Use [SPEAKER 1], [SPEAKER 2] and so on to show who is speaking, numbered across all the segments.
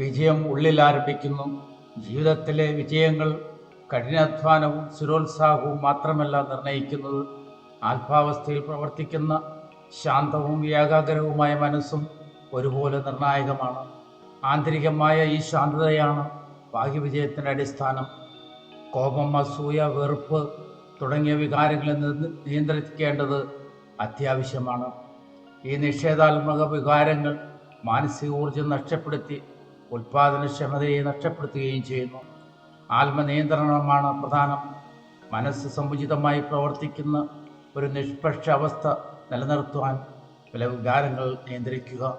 [SPEAKER 1] വിജയം ഉള്ളിൽ ആരംഭിക്കുന്നു ജീവിതത്തിലെ വിജയങ്ങൾ കഠിനാധ്വാനവും സ്ഥിരോത്സാഹവും മാത്രമല്ല നിർണയിക്കുന്നത്. ആത്മാവസ്ഥയിൽ പ്രവർത്തിക്കുന്ന ശാന്തവും ഏകാഗ്രവുമായ മനസ്സും ഒരുപോലെ നിർണായകമാണ്. ആന്തരികമായ ഈ ശാന്തതയാണ് ഭാഗ്യവിജയത്തിന്റെ അടിസ്ഥാനം. കോപം അസൂയ വെറുപ്പ് തുടങ്ങിയ വികാരങ്ങളിൽ നിന്ന് നിയന്ത്രിക്കേണ്ടത് അത്യാവശ്യമാണ്. ഈ നിഷേധാത്മക വികാരങ്ങൾ മാനസിക ഊർജം നഷ്ടപ്പെടുത്തി ഉൽപാദനക്ഷമതയെ നഷ്ടപ്പെടുത്തുകയും ചെയ്യുന്നു. ആത്മനിയന്ത്രണമാണ് പ്രധാനം. മനസ്സ് സമുചിതമായി പ്രവർത്തിക്കുന്ന ഒരു നിഷ്പക്ഷ അവസ്ഥ നിലനിർത്തുവാൻ ചില വികാരങ്ങൾ നിയന്ത്രിക്കുക.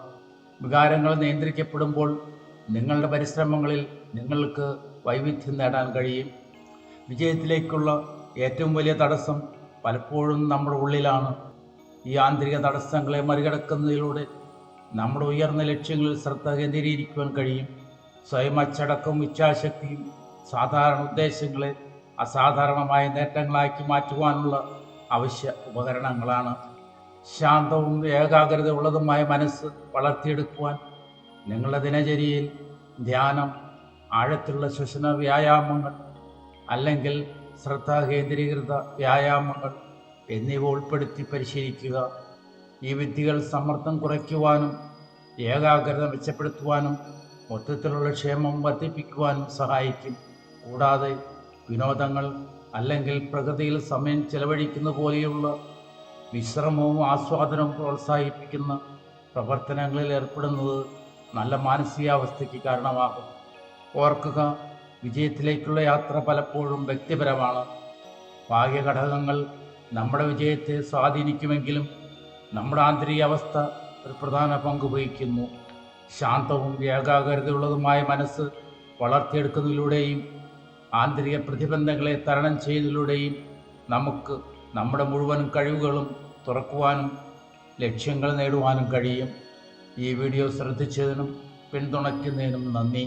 [SPEAKER 1] വികാരങ്ങൾ നിയന്ത്രിക്കപ്പെടുമ്പോൾ നിങ്ങളുടെ പരിശ്രമങ്ങളിൽ നിങ്ങൾക്ക് വൈവിധ്യം നേടാൻ കഴിയും. വിജയത്തിലേക്കുള്ള ഏറ്റവും വലിയ തടസ്സം പലപ്പോഴും നമ്മുടെ ഉള്ളിലാണ്. ഈ ആന്തരിക തടസ്സങ്ങളെ മറികടക്കുന്നതിലൂടെ നമ്മുടെ ഉയർന്ന ലക്ഷ്യങ്ങളിൽ ശ്രദ്ധ കേന്ദ്രീകരിക്കുവാൻ കഴിയും. സ്വയം അച്ചടക്കവും ഇച്ഛാശക്തിയും സാധാരണ ഉദ്ദേശങ്ങളെ അസാധാരണമായ നേട്ടങ്ങളാക്കി മാറ്റുവാനുള്ള അവശ്യ ഉപകരണങ്ങളാണ്. ശാന്തവും ഏകാഗ്രതയുള്ളതുമായ മനസ്സ് വളർത്തിയെടുക്കുവാൻ നിങ്ങളുടെ ദിനചര്യയിൽ ധ്യാനം ആഴത്തിലുള്ള ശ്വസന വ്യായാമങ്ങൾ അല്ലെങ്കിൽ ശ്രദ്ധാകേന്ദ്രീകൃത വ്യായാമങ്ങൾ എന്നിവ ഉൾപ്പെടുത്തി പരിശീലിക്കുക. ഈ വിദ്യകൾ സമ്മർദ്ദം കുറയ്ക്കുവാനും ഏകാഗ്രത മെച്ചപ്പെടുത്തുവാനും മൊത്തത്തിലുള്ള ക്ഷേമം വർദ്ധിപ്പിക്കുവാനും സഹായിക്കും. കൂടാതെ വിനോദങ്ങൾ അല്ലെങ്കിൽ പ്രകൃതിയിൽ സമയം ചെലവഴിക്കുന്ന പോലെയുള്ള വിശ്രമവും ആസ്വാദനവും പ്രോത്സാഹിപ്പിക്കുന്ന പ്രവർത്തനങ്ങളിൽ ഏർപ്പെടുന്നത് നല്ല മാനസികാവസ്ഥയ്ക്ക് കാരണമാകും. ഓർക്കുക വിജയത്തിലേക്കുള്ള യാത്ര പലപ്പോഴും വ്യക്തിപരമാണ്. ഭാഗ്യഘടകങ്ങൾ നമ്മുടെ വിജയത്തെ സ്വാധീനിക്കുമെങ്കിലും നമ്മുടെ ആന്തരിക അവസ്ഥ ഒരു പ്രധാന പങ്ക് വഹിക്കുന്നു. ശാന്തവും ഏകാഗ്രതയുള്ളതുമായ മനസ്സ് വളർത്തിയെടുക്കുന്നതിലൂടെയും ആന്തരിക പ്രതിബന്ധങ്ങളെ തരണം ചെയ്യുന്നതിലൂടെയും നമുക്ക് നമ്മുടെ മുഴുവൻ കഴിവുകളും തുറക്കുവാനും ലക്ഷ്യങ്ങൾ നേടുവാനും കഴിയും. ഈ വീഡിയോ ശ്രദ്ധിച്ചതിനും പിന്തുണയ്ക്കുന്നതിനും നന്ദി.